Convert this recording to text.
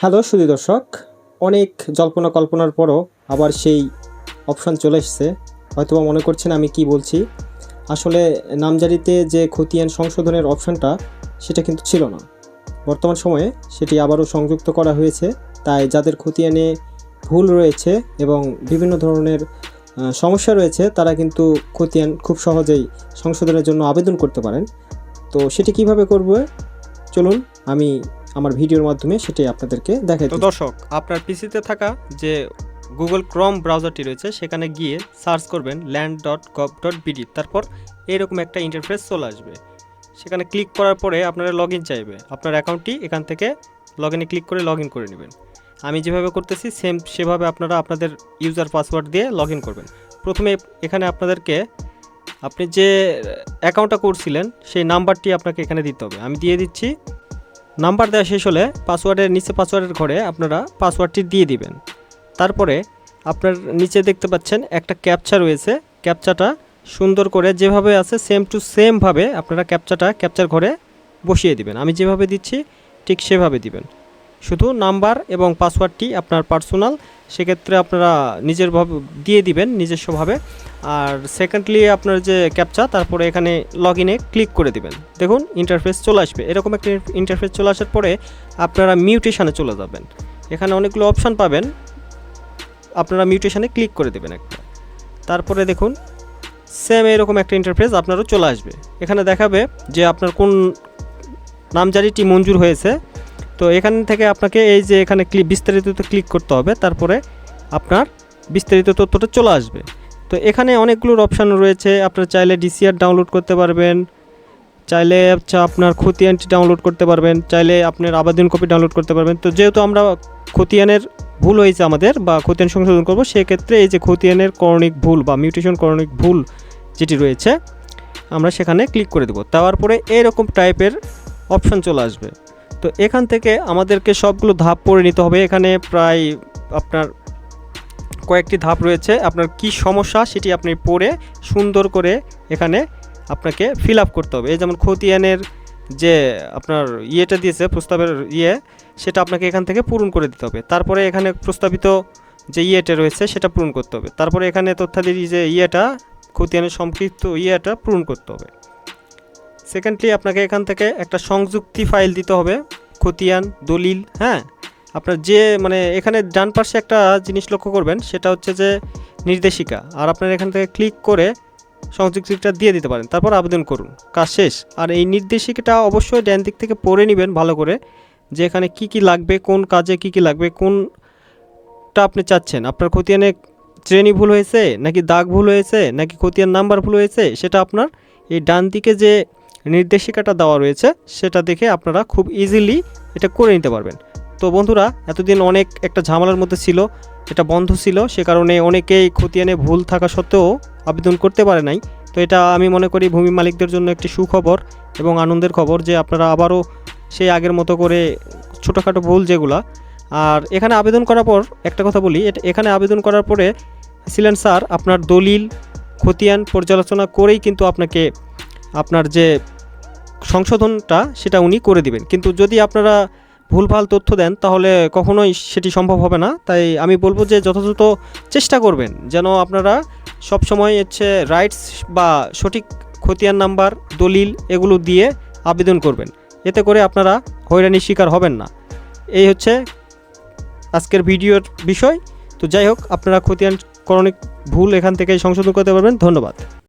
Hello সুধী দর্শক, অনেক জল্পনা কল্পনার পরও আবার সেই অপশান চলে এসছে। হয়তোবা মনে করছেন আমি কি বলছি। আসলে নামজারিতে যে খতিয়ান সংশোধনের অপশানটা সেটা কিন্তু ছিল না। বর্তমান সময়ে সেটি আবারও সংযুক্ত করা হয়েছে। তাই যাদের খতিয়ানে ভুল রয়েছে এবং বিভিন্ন ধরনের সমস্যা রয়েছে, তারা কিন্তু খতিয়ান খুব সহজেই সংশোধনের জন্য আবেদন করতে পারেন। তো সেটি কীভাবে করবে? চলুন, আমি আমার ভিডিওর মাধ্যমে সেটি আপনাদেরকে দেখাই তো দর্শক, আপনার পিসিতে থাকা যে গুগল ক্রম ব্রাউজারটি রয়েছে, সেখানে গিয়ে সার্চ করবেন land dot gov dot BD তারপর এরকম একটা ইন্টারফেস চলে আসবে। সেখানে ক্লিক করার পরে আপনারা লগ ইন চাইবে। আপনার অ্যাকাউন্টটি এখান থেকে লগ ইনে ক্লিক করে লগ ইন করে নেবেন। আমি যেভাবে করতেছি সেম সেভাবে আপনারা আপনাদের ইউজার পাসওয়ার্ড দিয়ে লগ ইন করবেন। প্রথমে এখানে আপনাদেরকে আপনি যে অ্যাকাউন্টটা করছিলেন, সেই নাম্বারটি আপনাকে এখানে দিতে হবে। আমি দিয়ে দিচ্ছি নাম্বার দেওয়া শেষ হলে পাসওয়ার্ডের নিচে পাসওয়ার্ডের ঘরে আপনারা পাসওয়ার্ডটি দিয়ে দিবেন। তারপরে আপনার নিচে দেখতে পাচ্ছেন একটা ক্যাপচা রয়েছে। ক্যাপচাটা সুন্দর করে যেভাবে আছে সেম টু সেমভাবে আপনারা ক্যাপচাটা ক্যাপচার ঘরে বসিয়ে দিবেন। আমি যেভাবে দিচ্ছি ঠিক সেভাবে দিবেন। শুধু নাম্বার এবং পাসওয়ার্ডটি আপনার পার্সোনাল সেক্ষেত্রে আপনারা নিজের ভাবে দিয়ে দিবেন নিজস্বভাবে আর সেকেন্ডলি আপনার যে ক্যাপচা তারপরে এখানে লগ ইনে ক্লিক করে দিবেন। দেখুন ইন্টারফেস চলে আসবে। এরকম একটা ইন্টারফেস চলে আসার পরে আপনারা মিউটেশানে চলে যাবেন। এখানে অনেকগুলো অপশান পাবেন। আপনারা মিউটেশানে ক্লিক করে দেবেন একটা। তারপরে দেখুন সেম এরকম একটা ইন্টারফেস আপনারও চলে আসবে। এখানে দেখাবে যে আপনার কোন নামজারিটি মঞ্জুর হয়েছে। তো এখান থেকে আপনাকে এই যে এখানে ক্লিক বিস্তারিততে ক্লিক করতে হবে, তারপরে আপনার বিস্তারিত তথ্যটা চলে আসবে। তো এখানে অনেকগুলোর অপশান রয়েছে, আপনার চাইলে ডিসিআর ডাউনলোড করতে পারবেন, চাইলে হচ্ছে আপনার খতিয়ানটি ডাউনলোড করতে পারবেন, চাইলে আপনার আবেদন কপি ডাউনলোড করতে পারবেন। তো যেহেতু আমরা খতিয়ানের ভুল হয়েছে আমাদের বা খতিয়ান সংশোধন করব, সেক্ষেত্রে এই যে খতিয়ানের করণিক ভুল বা মিউটেশন করণিক ভুল যেটি রয়েছে, আমরা সেখানে ক্লিক করে দেবো। দেওয়ার পরে এরকম টাইপের অপশান চলে আসবে। তো এখান থেকে আমাদেরকে সবগুলো ধাপ পড়ে নিতে হবে। এখানে প্রায় আপনার কয়েকটি ধাপ রয়েছে। আপনার কি সমস্যা সেটি আপনি পড়ে সুন্দর করে এখানে আপনাকে ফিল আপ করতে হবে। এই যেমন খতিয়ানের যে আপনার ইয়েটা দিয়েছে, প্রস্তাবের ইয়ে সেটা আপনাকে এখান থেকে পূরণ করে দিতে হবে। তারপরে এখানে প্রস্তাবিত যে ইয়েটা রয়েছে, সেটা পূরণ করতে হবে। তারপরে এখানে তথ্যাদির যে ইয়েটা, খতিয়ানের সম্পৃক্ত ইয়েটা পূরণ করতে হবে। সেকেন্ডলি আপনাকে এখান থেকে একটা সংযুক্তি ফাইল দিতে হবে। খতিয়ান, দলিল হ্যাঁ? আপনার যে মানে এখানে ডান পাশে একটা জিনিস লক্ষ্য করবেন, সেটা হচ্ছে যে নির্দেশিকা। আর আপনার এখান থেকে ক্লিক করে সংযুক্তিটা দিয়ে দিতে পারেন। তারপর আবেদন করুন। কাজ শেষ। আর এই নির্দেশিকাটা অবশ্যই ডান দিক থেকে পড়ে নেবেন ভালো করে, যে এখানে কি কি লাগবে, কোন কাজে কি কি লাগবে, কোনটা আপনি চাচ্ছেন। আপনার খতিয়ানে শ্রেণি ভুল হয়েছে, নাকি দাগ ভুল হয়েছে, নাকি খতিয়ান নাম্বার ভুল হয়েছে, সেটা আপনার এই ডান দিকে যে নির্দেশিকাটা দেওয়া রয়েছে, সেটা দেখে আপনারা খুব ইজিলি এটা করে নিতে পারবেন। তো বন্ধুরা, এতদিন অনেক একটা ঝামেলার মধ্যে ছিল, এটা বন্ধ ছিল, সে কারণে অনেকেই খতিয়ানে ভুল থাকা সত্ত্বেও আবেদন করতে পারে নাই। তো এটা আমি মনে করি ভূমি মালিকদের জন্য একটি সুখবর এবং আনন্দের খবর যে আপনারা আবারও সেই আগের মতো করে ছোটোখাটো ভুল যেগুলা। আর এখানে আবেদন করার পর একটা কথা বলি এখানে আবেদন করার পরে ছিলেন স্যার, আপনার দলিল, খতিয়ান পর্যালোচনা করেই কিন্তু আপনাকে আপনার যে সংশোধনটা সেটা উনি করে দিবেন। কিন্তু যদি আপনারা ভুলভাল তথ্য দেন, তাহলে কখনোই সেটি সম্ভব হবে না। তাই আমি বলব যে যথাযথ চেষ্টা করবেন যেন আপনারা সব সময় হচ্ছে রাইটস বা সঠিক খতিয়ান নাম্বার, দলিল এগুলো দিয়ে আবেদন করবেন। এতে করে আপনারা হয়রানির শিকার হবেন না। এই হচ্ছে আজকের ভিডিওর বিষয়। তো যাই হোক, আপনারা খতিয়ান করণিক ভুল এখান থেকে সংশোধন করতে পারবেন। ধন্যবাদ।